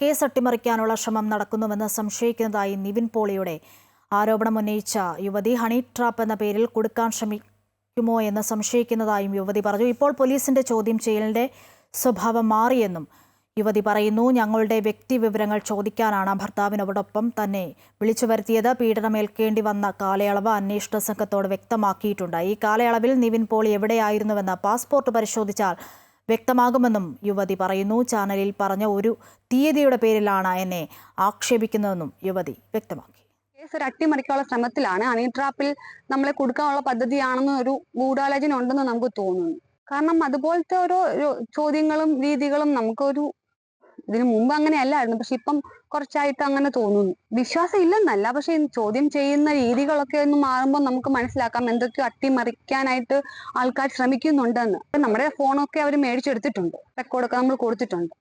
Case അട്ടിമറിക്കാനുള്ള ശ്രമം നടക്കുന്നുവെന്ന് സംശയിക്കുന്നതായി നിവിൻ പോളിയുടെ ആരോപണമുന്നയിച്ച യുവതി ഹണി ട്രാപ്പ് എന്ന പേരിൽ കൊടുക്കാൻ ശ്രമിക്കുമോ എന്ന് സംശയിക്കുന്നതായും യുവതി പറഞ്ഞു. ഇപ്പോൾ പോലീസിന്റെ ചോദ്യം ചെയ്യലിന്റെ സ്വഭാവം മാറിയെന്നും യുവതി പറയുന്നു ഞങ്ങളുടെ വ്യക്തി വിവരങ്ങൾ ചോദിക്കാനാണ് ഭർത്താവിനോടൊപ്പം തന്നെ വിളിച്ചു വരുത്തിയത്. പീഡനമേൽക്കേണ്ടി വന്ന കാലയളവ് അന്വേഷണ സംഘത്തോട് വ്യക്തമാക്കിയിട്ടുണ്ട്. ഈ കാലയളവിൽ നിവിൻ പോളി എവിടെയായിരുന്നുവെന്ന് പാസ്പോർട്ട് പരിശോധിച്ചാൽ വ്യക്തമാകുമെന്നും യുവതി പറയുന്നു. ചാനലിൽ പറഞ്ഞ ഒരു തീയതിയുടെ പേരിലാണ് എന്നെ ആക്ഷേപിക്കുന്നതെന്നും യുവതി വ്യക്തമാക്കി. കേസ് ഒരു അട്ടിമറിക്കാനുള്ള ശ്രമത്തിലാണ്. അണിട്രാപ്പിൽ നമ്മളെ കൊടുക്കാനുള്ള പദ്ധതിയാണെന്ന് ഒരു ഗൂഢാലോചന ഉണ്ടെന്ന് നമുക്ക് തോന്നുന്നു. കാരണം അതുപോലത്തെ ഓരോ ചോദ്യങ്ങളും രീതികളും നമുക്കൊരു ഇതിനു മുമ്പ് അങ്ങനെ അല്ലായിരുന്നു. പക്ഷെ ഇപ്പം കുറച്ചായിട്ട് അങ്ങനെ തോന്നുന്നു. വിശ്വാസം ഇല്ലെന്നല്ല പക്ഷെ ചോദ്യം ചെയ്യുന്ന രീതികളൊക്കെ ഒന്ന് മാറുമ്പോൾ നമുക്ക് മനസ്സിലാക്കാം എന്തൊക്കെയോ അട്ടിമറിക്കാനായിട്ട് ആൾക്കാർ ശ്രമിക്കുന്നുണ്ടെന്ന്. നമ്മുടെ ഫോണൊക്കെ അവർ മേടിച്ചെടുത്തിട്ടുണ്ട്. റെക്കോർഡൊക്കെ നമ്മൾ കൊടുത്തിട്ടുണ്ട്.